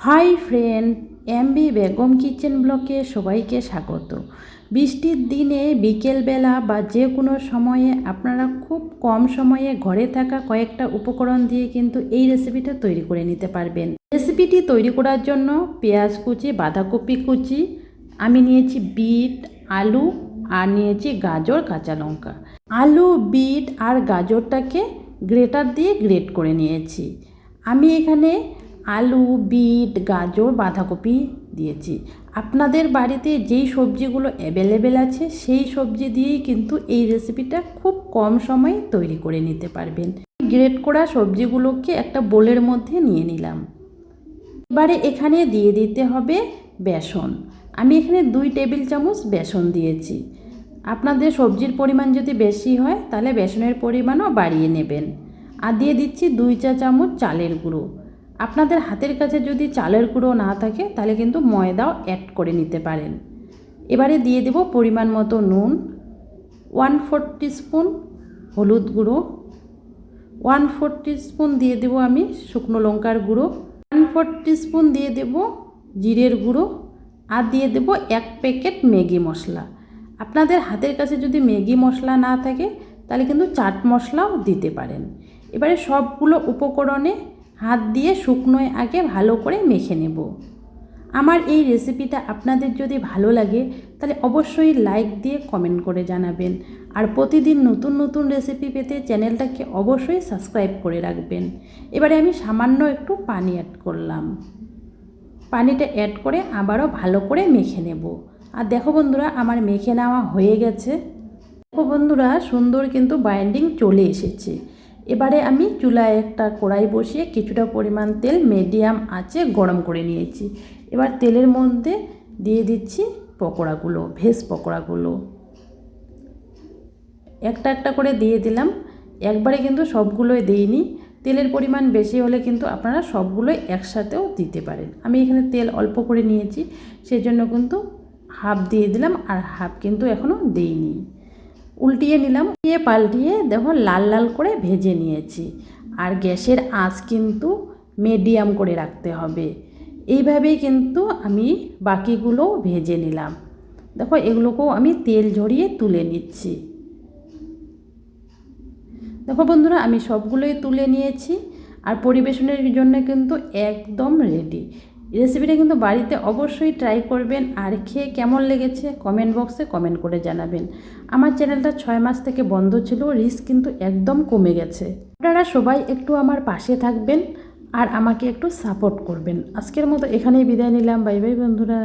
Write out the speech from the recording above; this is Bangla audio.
Hi friend MB Begum kitchen ব্লকে সবাইকে স্বাগত। বৃষ্টির দিনে বিকেলবেলা বা যে কোনো সময়ে আপনারা খুব কম সময়ে ঘরে থাকা কয়েকটা উপকরণ দিয়ে কিন্তু এই রেসিপিটা তৈরি করে নিতে পারবেন। রেসিপিটি তৈরি করার জন্য পেঁয়াজ কুচি, বাঁধাকপি কুচি, আমি নিয়েছি বিট, আলু আর নিয়েছি গাজর, কাঁচা লঙ্কা। আলু, বিট আর গাজরটাকে গ্রেটার দিয়ে গ্রেট করে নিয়েছি। আমি এখানে আলু, বিট, গাজর, বাঁধাকপি দিয়েছি। আপনাদের বাড়িতে যেই সবজিগুলো অ্যাভেলেবেল আছে, সেই সবজি দিয়েই কিন্তু এই রেসিপিটা খুব কম সময়ে তৈরি করে নিতে পারবেন। গ্রেট করা সবজিগুলোকে একটা বোলের মধ্যে নিয়ে নিলাম। এবারে এখানে দিয়ে দিতে হবে বেসন। আমি এখানে দুই টেবিল চামচ বেসন দিয়েছি। আপনাদের সবজির পরিমাণ যদি বেশি হয়, তাহলে বেসনের পরিমাণও বাড়িয়ে নেবেন। আর দিয়ে দিচ্ছি দুই চা চামচ চালের গুঁড়ো। আপনাদের হাতের কাছে যদি চালের গুঁড়ো না থাকে, তাহলে কিন্তু ময়দাও অ্যাড করে নিতে পারেন। এবারে দিয়ে দেব পরিমাণ মতো নুন ওয়ান ফোর স্পুন হলুদ গুঁড়ো ওয়ান ফোর স্পুন দিয়ে দেবো আমি শুকনো লঙ্কার গুঁড়ো ওয়ান ফোর স্পুন দিয়ে দেব জিরের গুঁড়ো, আর দিয়ে দেব এক প্যাকেট ম্যাগি মশলা। আপনাদের হাতের কাছে যদি ম্যাগি মশলা না থাকে, তাহলে কিন্তু চাট মশলাও দিতে পারেন। এবারে সবগুলো উপকরণে হাত দিয়ে শুকনোয় আগে ভালো করে মেখে নেব। আমার এই রেসিপিটা আপনাদের যদি ভালো লাগে, তাহলে অবশ্যই লাইক দিয়ে কমেন্ট করে জানাবেন। আর প্রতিদিন নতুন নতুন রেসিপি পেতে চ্যানেলটাকে অবশ্যই সাবস্ক্রাইব করে রাখবেন। এবারে আমি সামান্য একটু পানি অ্যাড করলাম। পানিটা অ্যাড করে আবারও ভালো করে মেখে নেব। আর দেখো বন্ধুরা, আমার মেখে নেওয়া হয়ে গেছে। দেখো বন্ধুরা, সুন্দর কিন্তু বাইন্ডিং চলে এসেছে। এবারে আমি চুলায় একটা কড়াই বসিয়ে কিছুটা পরিমাণ তেল মিডিয়াম আঁচে গরম করে নিয়েছি। এবার তেলের মধ্যে দিয়ে দিচ্ছি পকোড়াগুলো, ভেজ পকোড়াগুলো। একটা একটা করে দিয়ে দিলাম। একবারে কিন্তু সবগুলোই দিইনি। তেলের পরিমাণ বেশি হলে কিন্তু আপনারা সবগুলোই একসাথেও দিতে পারেন। আমি এখানে তেল অল্প করে নিয়েছি সেই জন্য কিন্তু হাফ দিয়ে দিলাম আর হাফ কিন্তু এখনও দিইনি। উল্টিয়ে নিলাম দিয়ে পাল্টিয়ে দেখো লাল লাল করে ভেজে নিয়েছি। আর গ্যাসের আঁচ কিন্তু মিডিয়াম করে রাখতে হবে। এইভাবেই কিন্তু আমি বাকিগুলোও ভেজে নিলাম। দেখো এগুলোকেও আমি তেল ঝরিয়ে তুলে নিচ্ছি। দেখো বন্ধুরা, আমি সবগুলোই তুলে নিয়েছি। আর পরিবেশনের জন্য কিন্তু একদম রেডি রেসিপিটা কিন্তু বাড়িতে অবশ্যই ট্রাই করবেন আর খেয়ে কেমন লেগেছে কমেন্ট বক্সে কমেন্ট করে জানাবেন। আমার চ্যানেলটা ছয় মাস থেকে বন্ধ ছিল রিস্ক কিন্তু একদম কমে গেছে। আপনারা সবাই একটু আমার পাশে থাকবেন আর আমাকে একটু সাপোর্ট করবেন। আজকের মতো এখানেই বিদায় নিলাম। বাই বাই বন্ধুরা।